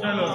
చలో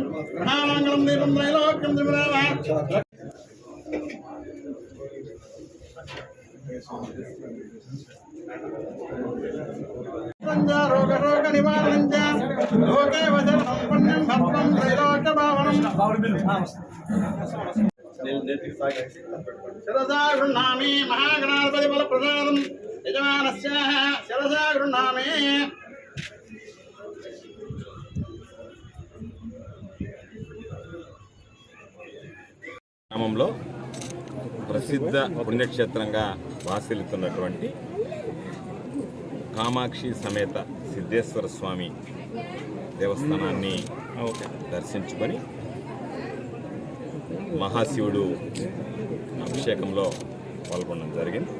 தீபம் பிரணாமங்கலம் தீபம் திரைலோக்கம் திமிராவா ரோக ரோக நிவாரணம் லோகே வஜர் மகாகணாதிபதி பல பிரதானம் யஜமானஸ்ய சிரசா గ్రామంలో ప్రసిద్ధ పుణ్యక్షేత్రంగా వాసిల్లుతున్నటువంటి కామాక్షి సమేత సిద్ధేశ్వర స్వామి దేవస్థానాన్ని దర్శించుకొని మహాశివుడు అభిషేకంలో పాల్గొనడం జరిగింది.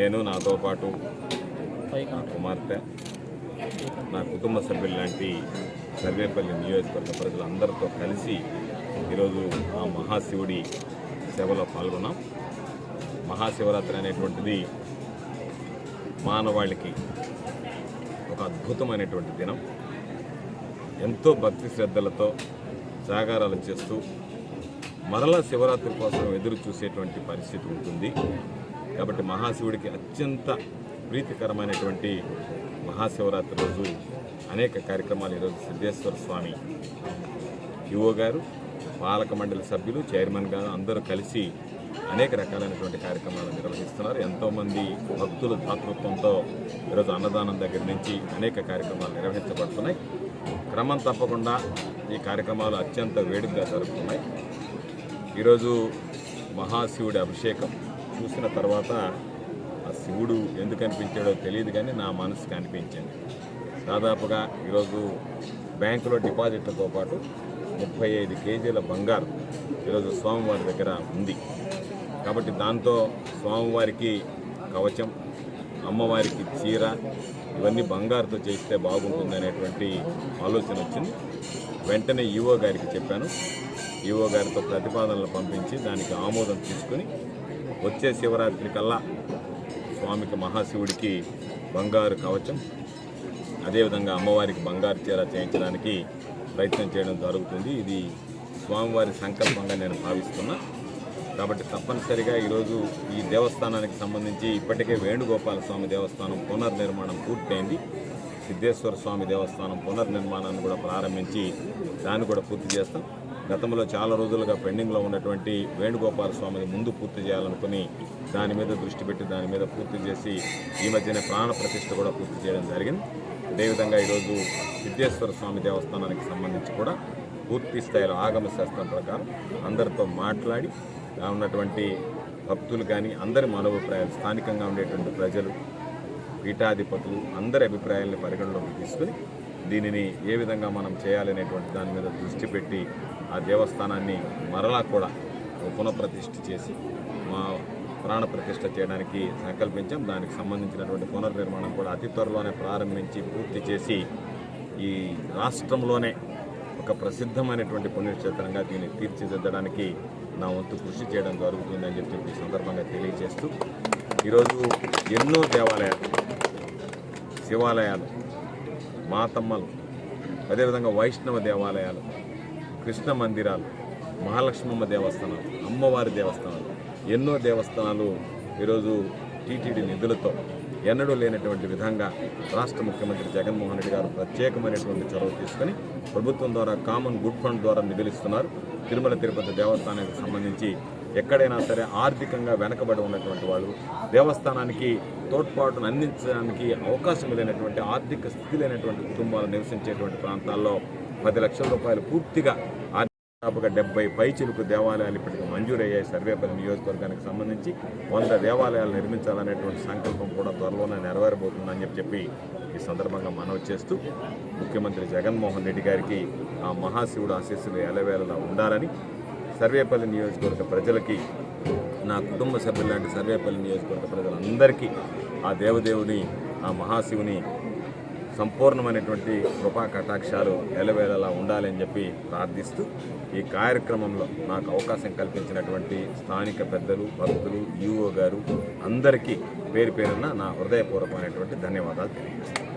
నేను నాతో పాటు నా కుమార్తె నా కుటుంబ సభ్యులు లాంటి సర్వేపల్లి నియోజకవర్గ ప్రజలందరితో కలిసి ఈరోజు ఆ మహాశివుడి సేవలో పాల్గొన్నాం. మహాశివరాత్రి అనేటువంటిది మానవాళికి ఒక అద్భుతమైనటువంటి దినం. ఎంతో భక్తి శ్రద్ధలతో సాగారాలు చేస్తూ మరలా శివరాత్రి కోసం ఎదురు చూసేటువంటి పరిస్థితి ఉంటుంది. కాబట్టి మహాశివుడికి అత్యంత ప్రీతికరమైనటువంటి మహాశివరాత్రి రోజు అనేక కార్యక్రమాలు ఈరోజు సిద్ధేశ్వర స్వామి యువో గారు పాలక మండలి సభ్యులు చైర్మన్ గారు అందరూ కలిసి అనేక రకాలైనటువంటి కార్యక్రమాలు నిర్వహిస్తున్నారు. ఎంతోమంది భక్తుల దాతృత్వంతో ఈరోజు అన్నదానం దగ్గర నుంచి అనేక కార్యక్రమాలు నిర్వహించబడుతున్నాయి. క్రమం తప్పకుండా ఈ కార్యక్రమాలు అత్యంత వేడుకగా జరుగుతున్నాయి ఈరోజు మహాశివుడి అభిషేకం చూసిన తర్వాత ఆ శివుడు ఎందుకు అనిపించాడో తెలియదు కానీ నా మనసుకు అనిపించింది. దాదాపుగా ఈరోజు బ్యాంకులో డిపాజిట్లతో పాటు ముప్పై ఐదు కేజీల బంగారు ఈరోజు స్వామివారి దగ్గర ఉంది. కాబట్టి దాంతో స్వామివారికి కవచం అమ్మవారికి చీర ఇవన్నీ బంగారుతో చేస్తే బాగుంటుంది అనేటువంటి ఆలోచన వచ్చింది. వెంటనే ఈవో గారికి చెప్పాను. ఈవో గారితో ప్రతిపాదనలు పంపించి దానికి ఆమోదం తీసుకుని వచ్చే శివరాత్రి కల్లా స్వామికి మహాశివుడికి బంగారు కవచం అదేవిధంగా అమ్మవారికి బంగారు చీర చేయించడానికి ప్రయత్నం చేయడం జరుగుతుంది. ఇది స్వామివారి సంకల్పంగా నేను భావిస్తున్నా. కాబట్టి తప్పనిసరిగా ఈరోజు ఈ దేవస్థానానికి సంబంధించి ఇప్పటికే వేణుగోపాల స్వామి దేవస్థానం పునర్నిర్మాణం పూర్తయింది. సిద్ధేశ్వర స్వామి దేవస్థానం పునర్నిర్మాణాన్ని కూడా ప్రారంభించి దాన్ని కూడా పూర్తి చేస్తాం. గతంలో చాలా రోజులుగా పెండింగ్లో ఉన్నటువంటి వేణుగోపాల స్వామిని ముందు పూర్తి చేయాలనుకుని దాని మీద దృష్టి పెట్టి దాని మీద పూర్తి చేసి ఈ మధ్యనే ప్రాణ ప్రతిష్ఠ కూడా పూర్తి చేయడం జరిగింది. అదేవిధంగా ఈరోజు సిద్ధేశ్వర స్వామి దేవస్థానానికి సంబంధించి కూడా పూర్తి స్థాయిలో ఆగమ శాస్త్రం ప్రకారం అందరితో మాట్లాడి ఉన్నటువంటి భక్తులు కానీ అందరి మనోభిప్రాయాలు స్థానికంగా ఉండేటువంటి ప్రజలు పీఠాధిపతులు అందరి అభిప్రాయాలను పరిగణలోకి తీసుకుని దీనిని ఏ విధంగా మనం చేయాలనేటువంటి దాని మీద దృష్టి పెట్టి ఆ దేవస్థానాన్ని మరలా కూడా పునఃప్రతిష్ఠ చేసి మా ప్రాణ ప్రతిష్ట చేయడానికి సంకల్పించాం. దానికి సంబంధించినటువంటి పునర్నిర్మాణం కూడా అతి త్వరలోనే ప్రారంభించి పూర్తి చేసి ఈ రాష్ట్రంలోనే ఒక ప్రసిద్ధమైనటువంటి పుణ్యక్షేత్రంగా దీన్ని తీర్చిదిద్దడానికి నా వంతు కృషి చేయడం జరుగుతుందని చెప్పి ఈ సందర్భంగా తెలియజేస్తూ ఈరోజు ఎన్నో దేవాలయాలు శివాలయాలు మాతమ్మలు అదేవిధంగా వైష్ణవ దేవాలయాలు కృష్ణ మందిరాలు మహాలక్ష్మమ్మ దేవస్థానాలు అమ్మవారి దేవస్థానాలు ఎన్నో దేవస్థానాలు ఈరోజు టీటీడీ నిధులతో ఎన్నడూ లేనటువంటి విధంగా రాష్ట్ర ముఖ్యమంత్రి జగన్మోహన్ రెడ్డి గారు ప్రత్యేకమైనటువంటి చొరవ తీసుకొని ప్రభుత్వం ద్వారా కామన్ గుడ్ ఫండ్ ద్వారా నిధులిస్తున్నారు. తిరుమల తిరుపతి దేవస్థానానికి సంబంధించి ఎక్కడైనా సరే ఆర్థికంగా వెనకబడి ఉన్నటువంటి వాళ్ళు దేవస్థానానికి తోడ్పాటును అందించడానికి అవకాశం లేనటువంటి ఆర్థిక స్థితి లేనటువంటి కుటుంబాలు నివసించేటువంటి ప్రాంతాల్లో పది లక్షల రూపాయలు పూర్తిగా దాదాపుగా డెబ్బై పైచిలుకు దేవాలయాలు ఇప్పటికి మంజూరయ్యాయి. సర్వేపల్లి నియోజకవర్గానికి సంబంధించి వంద దేవాలయాలు నిర్మించాలనేటువంటి సంకల్పం కూడా త్వరలోనే నెరవేరబోతుందని చెప్పి చెప్పి ఈ సందర్భంగా మనవి చేస్తూ ముఖ్యమంత్రి జగన్మోహన్ రెడ్డి గారికి ఆ మహాశివుడు ఆశీస్సులు ఎలవేళలా ఉండాలని సర్వేపల్లి నియోజకవర్గ ప్రజలకి నా కుటుంబ సభ్యులాంటి సర్వేపల్లి నియోజకవర్గ ప్రజలందరికీ ఆ దేవదేవుని ఆ మహాశివుని సంపూర్ణమైనటువంటి కృపా కటాక్షాలు ఎలవేళలా ఉండాలని చెప్పి ప్రార్థిస్తూ ఈ కార్యక్రమంలో నాకు అవకాశం కల్పించినటువంటి స్థానిక పెద్దలు భక్తులు యూఓ గారు అందరికీ పేరు పేరున్న నా హృదయపూర్వకమైనటువంటి ధన్యవాదాలు తెలియజేస్తాను